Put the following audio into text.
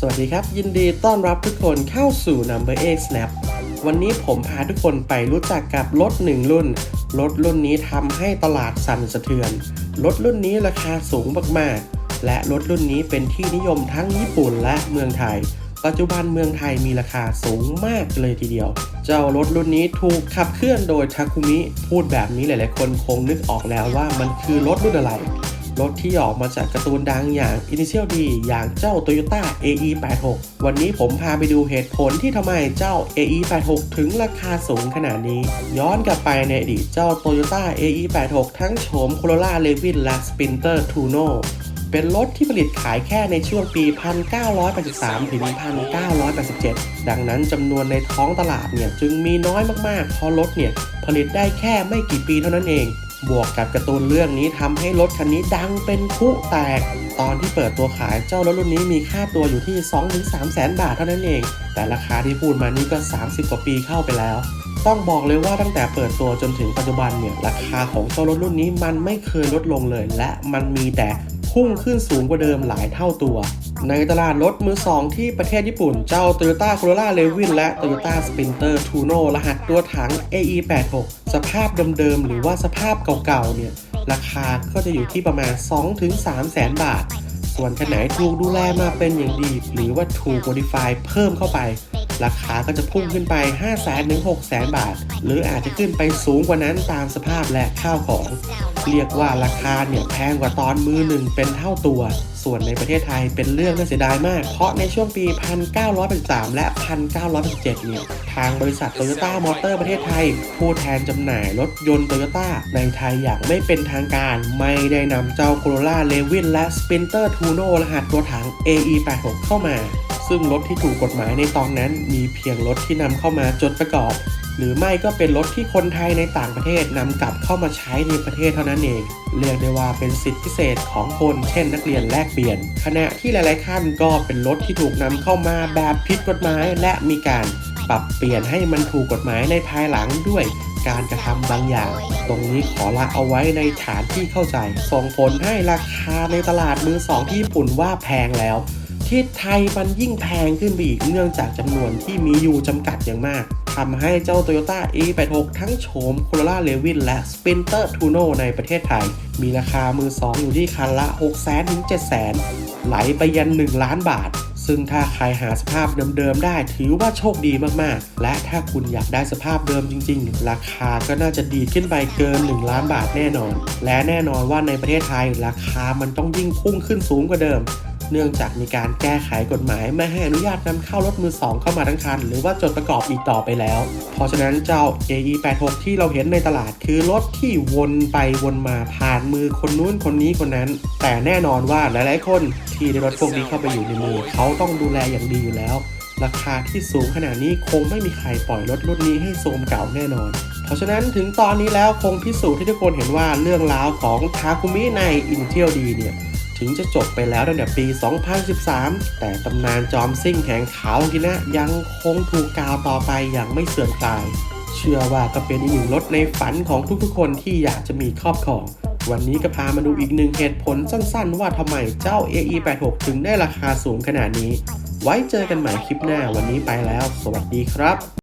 สวัสดีครับ ยินดีต้อนรับทุกคนเข้าสู่ Number 8 Snap วันนี้ผมพาทุกคนไปรู้จักกับรถหนึ่งรุ่น รถรุ่นนี้ทำให้ตลาดสั่นสะเทือน รถรุ่นนี้ราคาสูงมากๆ และรถรุ่นนี้เป็นที่นิยมทั้งญี่ปุ่นและเมืองไทย ปัจจุบันเมืองไทยมีราคาสูงมากเลยทีเดียว เจ้ารถรุ่นนี้ถูกขับเคลื่อนโดยทาคุมิ พูดแบบนี้หลายๆ คนคงนึกออกแล้วว่ามันคือรถรุ่นอะไร รถที่ออกมาจากการ์ตูนดังอย่าง Initial D อย่างเจ้า Toyota AE86 วันนี้ผมพาไปดูเหตุผลที่ทำไมเจ้า AE86 ถึงราคาสูงขนาดนี้ ย้อนกลับไปในอดีตเจ้า Toyota AE86 ทั้งโฉม Corolla Levin และ Sprinter Tuno เป็นรถที่ผลิตขายแค่ในช่วงปี 1983 ถึง 1987 ดังนั้นจำนวนในท้องตลาดเนี่ยจึงมีน้อยมากๆ เพราะรถเนี่ยผลิตได้แค่ไม่กี่ปีเท่านั้นเอง บวกกับการ์ตูนเรื่องนี้ทำให้รถคันนี้ดังเป็นพลุแตก ตอนที่เปิดตัวขายเจ้ารถรุ่นนี้มีค่าตัวอยู่ที่ 2-3แสนบาทเท่านั้นเอง แต่ราคาที่พูดมานี่ก็ 30 กว่าปีเข้าไปแล้ว ต้องบอกเลยว่าตั้งแต่เปิดตัวจนถึงปัจจุบันเนี่ยราคาของเจ้ารถรุ่นนี้มันไม่เคยลดลงเลย และมันมีแต่พุ่งขึ้นสูงกว่าเดิมหลายเท่าตัว ในตลาดรถมือสองที่ประเทศญี่ปุ่น เจ้า Toyota Corolla Levin และ Toyota Sprinter Tuno รหัสตัวถัง AE86 สภาพเดิมๆหรือว่าสภาพเก่าๆเนี่ยราคาก็จะอยู่ที่ประมาณ 2-3 แสนบาท ส่วนคันไหนถูกดูแลมาเป็นอย่างดี หรือว่าถูกโมดิฟายเพิ่มเข้าไป ราคาก็จะพุ่งขึ้นไป 5 0 0 0 0 0ถึง6 0 0 0บาท หรืออาจจะขึ้นไปสูงกว่านั้นตามสภาพและข้าวของ เรียกว่าราคาเนี่ยแพงกว่าตอนมือหนึ่งเป็นเท่าตัว ส่วนในประเทศไทยเป็นเรื่องน่าเสียดายมาก เพราะในช่วงปี 1983 และ 1987 เนี่ย ทางบริษัทโตโยต้ามอเตอร์ประเทศไทย ผู้แทนจำหน่ายรถยนต์โตโยต้าในไทยอย่างไม่เป็นทางการ ไม่ได้นำเจ้า Corolla Levin และ Sprinter Tuno รหัสตัวถัง AE86 เข้ามา ซึ่งรถที่ถูกกฎหมายในตอนนั้นมีเพียงรถที่นำเข้ามาจดประกอบ หรือไม่ก็เป็นรถที่คนไทยในต่างประเทศนำกลับเข้ามาใช้ในประเทศเท่านั้นเอง เรียกได้ว่าเป็นสิทธิพิเศษของคนเช่นนักเรียนแลกเปลี่ยน ขณะที่หลายๆขั้นก็เป็นรถที่ถูกนำเข้ามาแบบผิดกฎหมายและมีการปรับเปลี่ยนให้มันถูกกฎหมายในภายหลังด้วยการกระทำบางอย่าง ตรงนี้ขอละเอาไว้ในฐานที่เข้าใจ ส่งผลให้ราคาในตลาดมือสองที่ญี่ปุ่นว่าแพงแล้ว ที่ไทยมันยิ่งแพงขึ้นไปอีกเนื่องจากจำนวนที่มีอยู่จำกัดอย่างมากทำให้เจ้า Toyota E86 ทั้งโฉม Corolla Levin และ Sprinter Tuno ในประเทศไทย มีราคามือสองอยู่ที่คันละ 6 0 0 0 0ถึง7 0 0 0 0 ไหลไปยัน 1 ล้านบาท ซึ่งถ้าใครหาสภาพเดิมๆได้ถือว่าโชคดีมากๆ และถ้าคุณอยากได้สภาพเดิมจริงๆ ราคาก็น่าจะดีขึ้นไปเกิน 1 ล้านบาทแน่นอน และแน่นอนว่าในประเทศไทยราคามันต้องยิ่งพุ่งขึ้นสูงกว่าเดิม เนื่องจากมีการแก้ไขกฎหมาย ไม่ให้อนุญาตนำเข้ารถมือสองเข้ามาทั้งคัน หรือว่าจดประกอบอีกต่อไปแล้ว เพราะฉะนั้นเจ้า AE86 ที่เราเห็นในตลาดคือรถที่วนไปวนมาผ่านมือคนนู้นคนนี้คนนั้น แต่แน่นอนว่าหลายๆ คนที่ได้รถพวกนี้เข้าไปอยู่ในมือเขาต้องดูแลอย่างดีอยู่แล้ว ราคาที่สูงขนาดนี้คงไม่มีใครปล่อยรถรุ่นนี้ให้โทมเก่าแน่นอนเพราะฉะนั้นถึงตอนนี้แล้วคงพิสูจน์ให้ทุกคนเห็นว่าเรื่องราวของทาคุมิใน Intel D เนี่ย ถึงจะจบไปแล้วตั้งแต่ปี 2013 แต่ตำนานจอมซิ่งแห่งขาวกินะยังคงถูกกล่าวต่อไปอย่างไม่เสื่อมคลาย เชื่อว่าก็เป็นอีกหนึ่งรถในฝันของทุกๆคนที่อยากจะมีครอบครอง วันนี้ก็พามาดูอีกหนึ่งเหตุผลสั้นๆ ว่าทำไมเจ้า AE86 ถึงได้ราคาสูงขนาดนี้ ไว้เจอกันใหม่คลิปหน้าวันนี้ไปแล้ว สวัสดีครับ